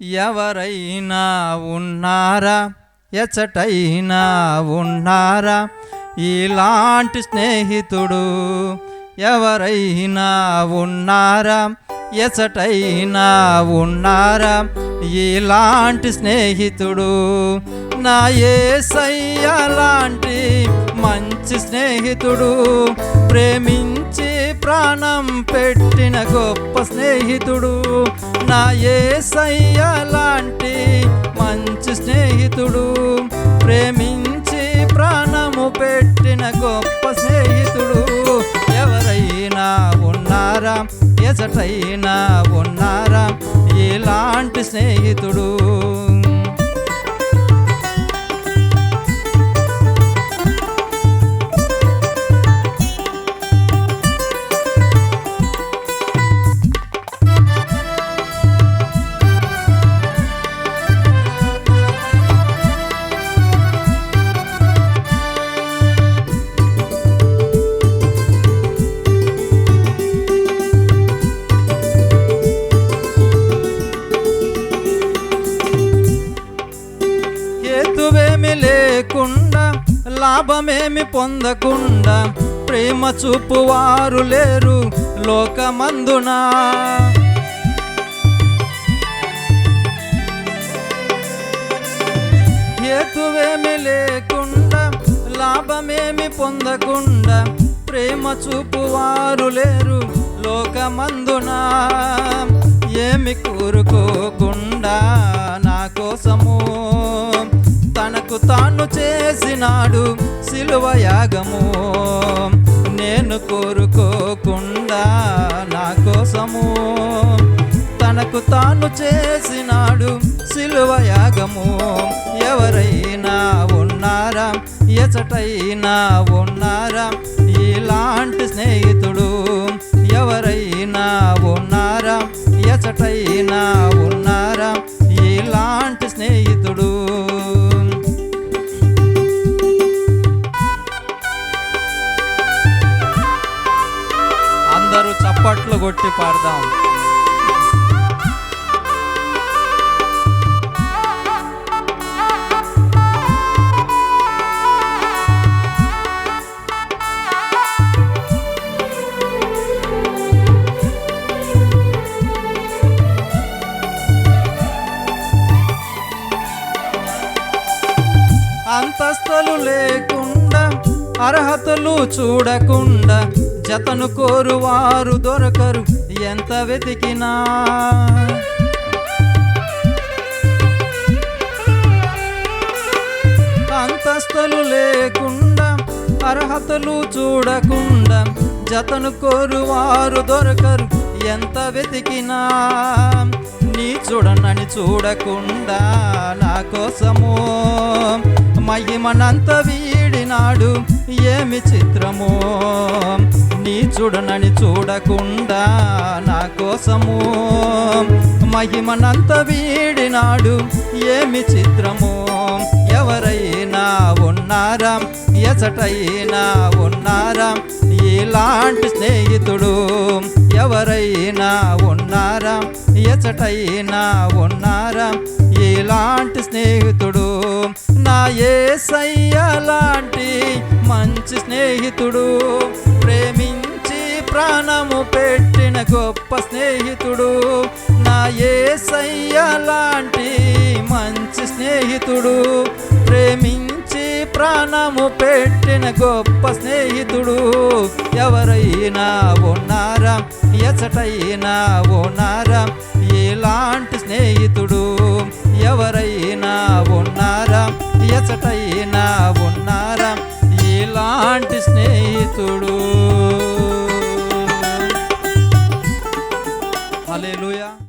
ఎవరైనా ఉన్నారా? ఎచ్చటైనా ఉన్నారా? ఇలాంటి స్నేహితుడు ఎవరైనా ఉన్నారా? ఎచ్చటైనా ఉన్నారా? ఇలాంటి స్నేహితుడు నా ఏసయ్య లాంటి మంచి స్నేహితుడు ప్రేమించి ప్రాణం పెట్టిన గొప్ప స్నేహితుడు. నా ఏసయ్య లాంటి మంచి స్నేహితుడు. ప్రేమించి ప్రాణము పెట్టిన గొప్ప స్నేహితుడు. ఎవరైనా ఉన్నారా? ఎసటైనా ఉన్నారా? ఇలాంటి స్నేహితుడు? లేకుండా లాభమేమి పొందకుండా ప్రేమ చూపువారు లేరు లోకమందునా. హేతువేమి లేకుండా లాభమేమి పొందకుండా ప్రేమ చూపు వారు లేరు లోకమందునా. ఏమి కోరుకోకుండా నా కోసము తనకు తాను చేసినాడు సిలువ యాగము. నేను కోరుకోకుండా నా కోసము. తనకు తాను చేసినాడు సిలువ యాగము. ఎవరైనా ఉన్నారా? ఎచటైనా ఉన్నారా? ఇలాంటి స్నేహితుడు ఎవరైనా ఉన్నారా? ఎచటైనా ఉన్నారా అందరూ చప్పట్లు కొట్టి పాడదాం. అంతస్తులు లేకుండా అర్హతలు చూడకుండా జతను కోరువారు దొరకరు ఎంత వెతికినా. అంతస్తులు లేకుండా అర్హతలు చూడకుండా జతను కోరువారు దొరకరు ఎంత వెతికినా. నీ చూడనని చూడకుండా నా కోసము మహిమనంత వీడినాడు ఏమి చిత్రమో. చూడనని చూడకుండా నా కోసము మహిమనంత వీడినాడు ఏమి చిత్రము? ఎవరైనా ఉన్నారా? ఎసటైనా ఉన్నారా? ఇలాంటి స్నేహితుడు ఎవరైనా ఉన్నారా? ఎచటైనా ఉన్నారా? ఇలాంటి స్నేహితుడు నా ఏ లాంటి మంచి స్నేహితుడు ప్రాణము పెట్టిన గొప్ప స్నేహితుడు. నా ఏసయ్య లాంటి మంచి స్నేహితుడు. ప్రేమించి ప్రాణము పెట్టిన గొప్ప స్నేహితుడు. ఎవరైనా ఉన్నారా? ఎచటైనా ఉన్నారా? ఇలాంటి స్నేహితుడు? ఎవరైనా ఉన్నారా? ఎచటైనా ఉన్నారా? ఇలాంటి స్నేహితుడు?